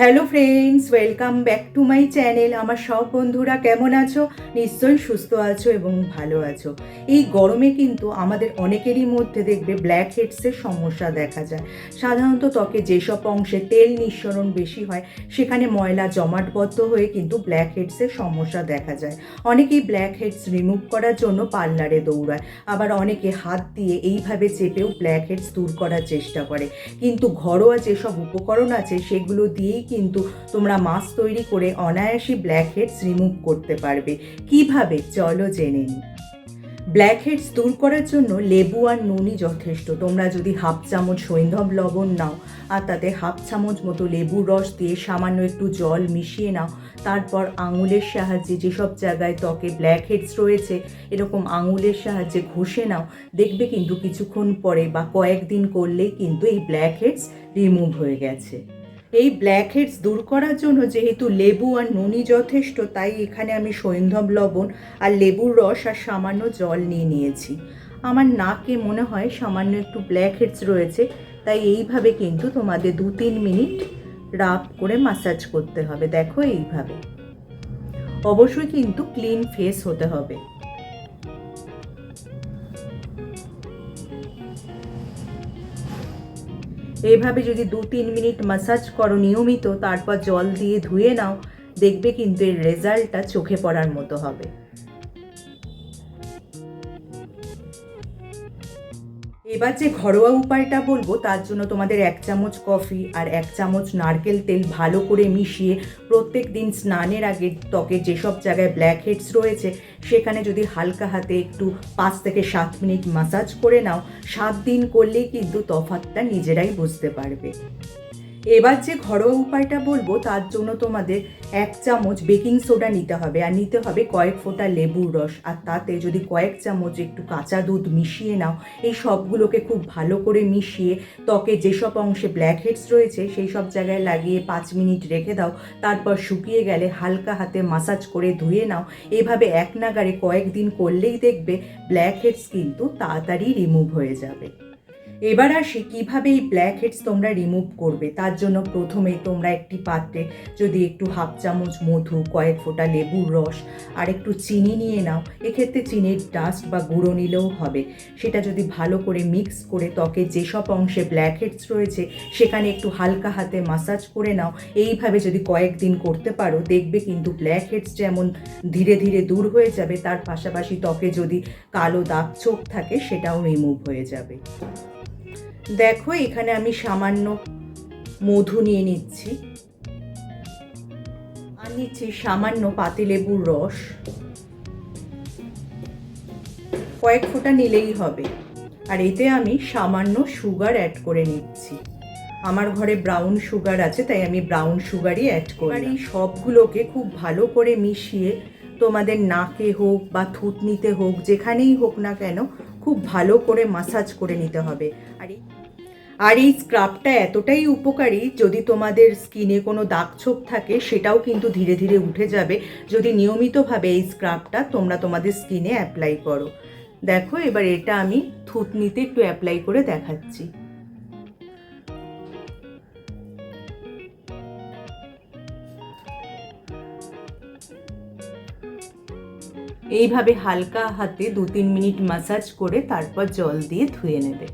Hello friends welcome back to my channel আমার সব বন্ধুরা কেমন আছো? নিশ্চয়ই সুস্থ আছো এবং ভালো আছো। এই গরমে কিন্তু আমাদের অনেকেরই মধ্যে দেখবে ব্ল্যাক হেডসের সমস্যা দেখা যায়। সাধারণত ত্বকে যেসব অংশে তেল নিঃসরণ বেশি হয়, সেখানে ময়লা জমাটবদ্ধ হয়ে কিন্তু ব্ল্যাক হেডসের সমস্যা দেখা যায়। অনেকেই ব্ল্যাক হেডস রিমুভ করার জন্য পার্লারে দৌড়ায়, আবার অনেকে হাত দিয়ে এইভাবে চেপেও ব্ল্যাক হেডস দূর করার চেষ্টা করে। কিন্তু ঘরোয়া যেসব উপকরণ আছে, সেগুলো দিয়েই কিন্তু তোমরা মাস্ক তৈরি করে অনায়াসই ব্ল্যাক হেডস রিমুভ করতে পারবে। কীভাবে? চলো জেনে নিই ব্ল্যাক হেডস দূর করার জন্য লেবু আর নুনই যথেষ্ট। তোমরা যদি হাফ চামচ সৈন্ধব লবণ নাও আর তাতে হাফ চামচ মতো লেবুর রস দিয়ে সামান্য একটু জল মিশিয়ে নাও, তারপর আঙুলের সাহায্যে যেসব জায়গায় ত্বকে ব্ল্যাক হেডস রয়েছে, এরকম আঙুলের সাহায্যে ঘষে নাও। দেখবে কিন্তু কিছুক্ষণ পরে বা কয়েকদিন করলেই কিন্তু এই ব্ল্যাক হেডস রিমুভ হয়ে গেছে। এই ব্ল্যাক হেডস দূর করার জন্য যেহেতু লেবু আর নুনি যথেষ্ট, তাই এখানে আমি সৈন্ধব লবণ আর লেবুর রস আর সামান্য জল নিয়ে নিয়েছি। আমার নাকে মনে হয় সামান্য একটু ব্ল্যাক হেডস রয়েছে, তাই এইভাবে কিন্তু তোমাদের দু তিন মিনিট রাব করে মাসাজ করতে হবে। দেখো এইভাবে। অবশ্যই কিন্তু ক্লিন ফেস হতে হবে। এইভাবে যদি দু তিন মিনিট মাসাজ করো নিয়মিত, তারপর জল দিয়ে ধুয়ে নাও, দেখবে কিন্তু এর রেজাল্টটা চোখে পড়ার মতো হবে। এবার যে ঘরোয়া উপায়টা বলব, তার জন্য তোমাদের এক চামচ কফি আর এক চামচ নারকেল তেল ভালো করে মিশিয়ে প্রত্যেক দিন স্নানের আগে ত্বকে যেসব জায়গায় ব্ল্যাক হেডস রয়েছে, সেখানে যদি হালকা হাতে একটু পাঁচ থেকে সাত মিনিট মাসাজ করে নাও, সাত দিন করলেই কিন্তু তফাতটা নিজেরাই বুঝতে পারবে। এবার যে ঘরোয়া উপায়টা বলব, তার জন্য তোমাদের এক চামচ বেকিং সোডা নিতে হবে। আর নিতে হবে কয়েক ফোঁটা লেবুর রস। আর তাতে যদি কয়েক চামচ একটু কাঁচা দুধ মিশিয়ে নাও, এই সবগুলোকে খুব ভালো করে মিশিয়ে ত্বকে যেসব অংশে ব্ল্যাক হেডস রয়েছে, সেই সব জায়গায় লাগিয়ে পাঁচ মিনিট রেখে দাও। তারপর শুকিয়ে গেলে হালকা হাতে মাসাজ করে ধুয়ে নাও। এভাবে এক নাগারে কয়েকদিন করলেই দেখবে ব্ল্যাক হেডস কিন্তু তাড়াতাড়ি রিমুভ হয়ে যাবে। এবার আসি কীভাবে এই ব্ল্যাক হেডস তোমরা রিমুভ করবে? তার জন্য প্রথমে তোমরা একটি পাত্রে যদি একটু হাফ চামচ মধু, কয়েক ফোঁটা লেবুর রস, আর একটু চিনি নিয়ে নাও। এক্ষেত্রে চিনির ডাস্ট বা গুঁড়ো নিলেও হবে। সেটা যদি ভালো করে মিক্স করে ত্বকে যেসব অংশে ব্ল্যাক হেডস রয়েছে, সেখানে একটু হালকা হাতে মাসাজ করে নাও। এইভাবে যদি কয়েকদিন করতে পারো, দেখবে কিন্তু ব্ল্যাক হেডস যেমন ধীরে ধীরে দূর হয়ে যাবে, তার পাশাপাশি ত্বকে যদি কালো দাগ চোখ থাকে, সেটাও রিমুভ হয়ে যাবে। দেখো, এখানে আমি সামান্য মধু নিয়ে নিচ্ছি। আর নিচ্ছি সামান্য পাতিলেবুর রস। কয়েক ফোঁটা নিলেই হবে। আর এতে আমি সামান্য সুগার অ্যাড করে নিচ্ছি। আমার ঘরে ব্রাউন সুগার আছে, তাই আমি ব্রাউন সুগারই অ্যাড করি এই সবগুলোকে খুব ভালো করে মিশিয়ে তোমাদের নাকে হোক বা থুতনিতে হোক, যেখানেই হোক না কেন, খুব ভালো করে মাসাজ করে নিতে হবে। আর এই আর এই স্ক্রাবটা এতটাই উপকারী, যদি তোমাদের স্কিনে কোনো দাগ ছোপ থাকে, সেটাও কিন্তু ধীরে ধীরে উঠে যাবে। যদি নিয়মিতভাবে এই স্ক্রাবটা তোমরা তোমাদের স্কিনে অ্যাপ্লাই করো। দেখো, এবার এটা আমি থুতনিতে একটু অ্যাপ্লাই করে দেখাচ্ছি। এইভাবে হালকা হাতে দু তিন মিনিট মাসাজ করে তারপর জল দিয়ে ধুয়ে নেবে।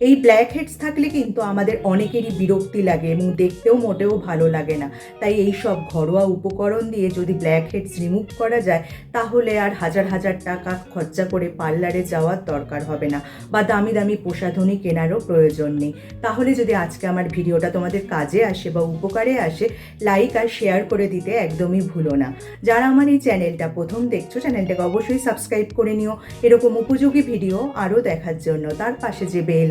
এই ব্ল্যাক হেডস থাকলে কিন্তু আমাদের অনেকেরই বিরক্তি লাগে এবং দেখতেও মোটেও ভালো লাগে না। তাই এই সব ঘরোয়া উপকরণ দিয়ে যদি ব্ল্যাক হেডস রিমুভ করা যায়, তাহলে আর হাজার হাজার টাকা খরচা করে পার্লারে যাওয়ার দরকার হবে না। বা দামি দামি প্রসাধনী কেনারও প্রয়োজন নেই। তাহলে যদি আজকে আমার ভিডিওটা তোমাদের কাজে আসে বা উপকারে আসে লাইক আর শেয়ার করে দিতে একদমই ভুলো না। যারা আমার এই চ্যানেলটা প্রথম দেখছ, চ্যানেলটাকে অবশ্যই সাবস্ক্রাইব করে নিও। এরকম উপযোগী ভিডিও আরও দেখার জন্য। তার পাশে যে বেল